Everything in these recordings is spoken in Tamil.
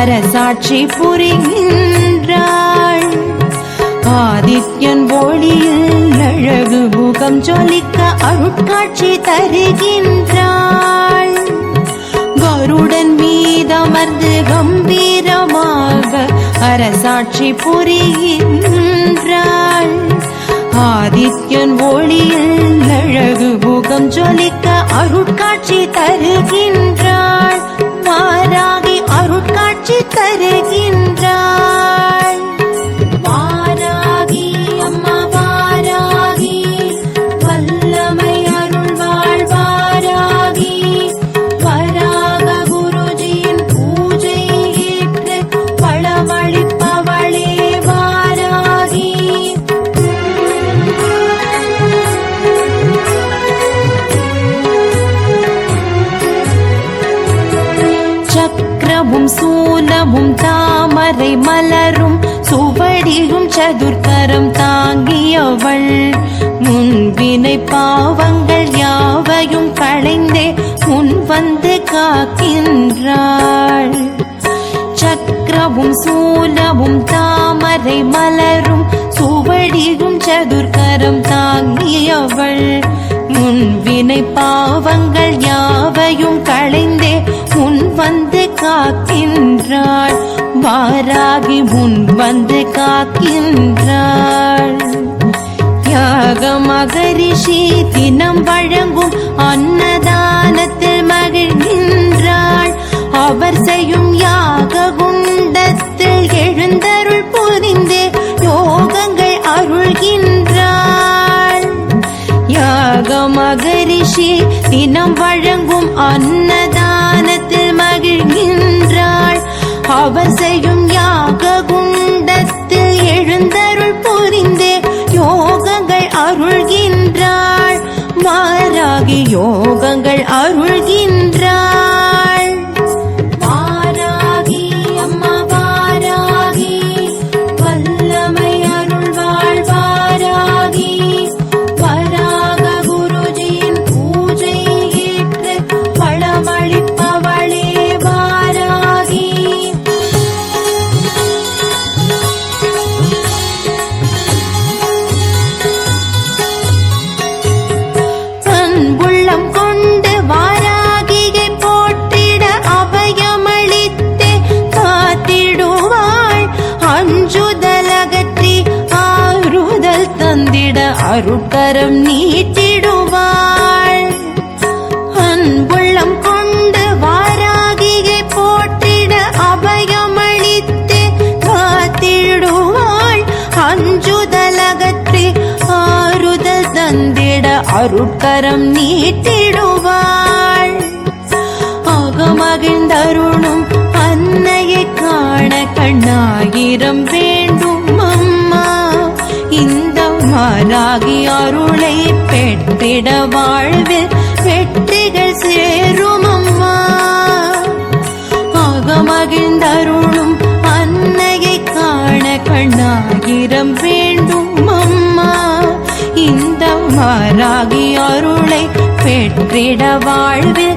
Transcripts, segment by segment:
அரசாட்சி புரிகின்றாள். ஆதித்யன் ஒளியில் அழகு முகம் ஜொலிக்க அருட்காட்சி தருகின்றாள். கருடன் மீதமர்ந்து கம்பீரமாக அரசாட்சி புரிகின்றாள். ஆதித்யன் ஒளியில் அழகு முகம் ஜொலிக்க அருட்காட்சி தருகின்றாள். சூனமும் தாமரை மலரும் சுவடியும் சதுர்கரம் தாங்கியவள். முன்வினை பாவங்கள் யாவையும் களைந்தே முன் வந்து காக்கின்றாள். சக்கரமும் சூலமும் தாமரை மலரும் சுவடியும் சதுர்கரம் தாங்கியவள். முன்வினை பாவங்கள் யாவையும் களைந்தே முன் வந்து காக்கின்றாள். வாராகி முன் வந்து காக்கின்றாள். யாக மகரிஷி தினம் வழங்கும் அன்னதானத்தில் மகிழ்கின்றாள். அவர் செய்யும் எழுந்தருள் புரிந்து யோகங்கள் அருள்கின்றாள். மாறாகி யோகங்கள் அருள்கின்றாள். அருட்கரம் நீட்டிடுவாள். அன்புள்ளம் கொண்டு வாராகியை போற்றிட அபயமளித்து காத்திடுவாள். அஞ்சுதலகற்றி ஆறுதல் தந்திட அருட்கரம் நீட்டிடுவாள். ஆகி அருளை பெற்றிட வாழ்வில் வெற்றிகள் சேரும் அம்மா ஆக அகமகிழ்ந்தருளும் அன்னையை காண கண்ணாகிரம் வேண்டும் அம்மா இந்த மாறாகி அருளை பெற்றிட வாழ்வில்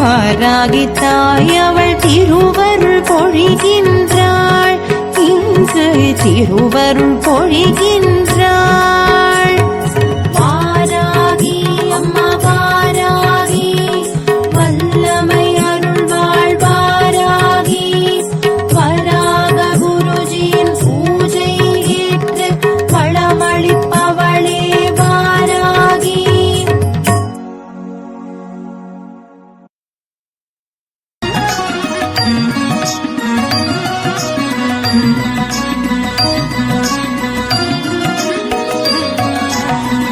மாறாகி தாய் அவள் திருவருள் பொழிகின்றாள். இன்று திருவருள் பொழிகின்றாள்.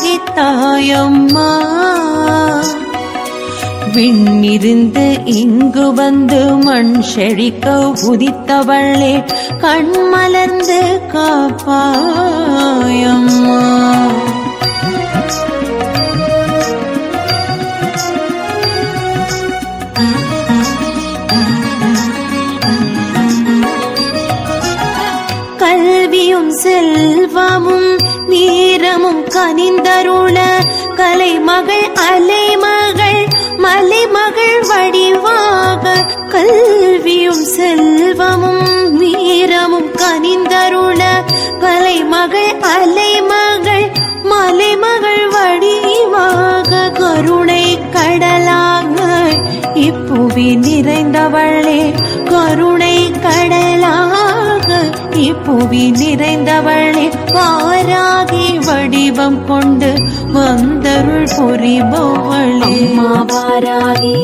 தாயம்மா விண்ணிருந்து இங்கு வந்து மண் செழிக்க உதித்தவள்ளே கண்மலர்ந்து காப்பாயம்மா. வீரமும் கனிந்தருள கலைமகள் அலைமகள் மலைமகள் வடிவாக கல்வியும் செல்வமும் வீரமும் கனிந்தருள கலைமகள் அலை புவி நிறைந்தவளே வாராகி வடிவம் கொண்டு வந்தருள் புரிபவளே. வாராகி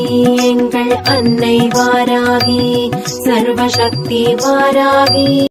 எங்கள் அன்னை வாராகி சர்வசக்தி வாராகி.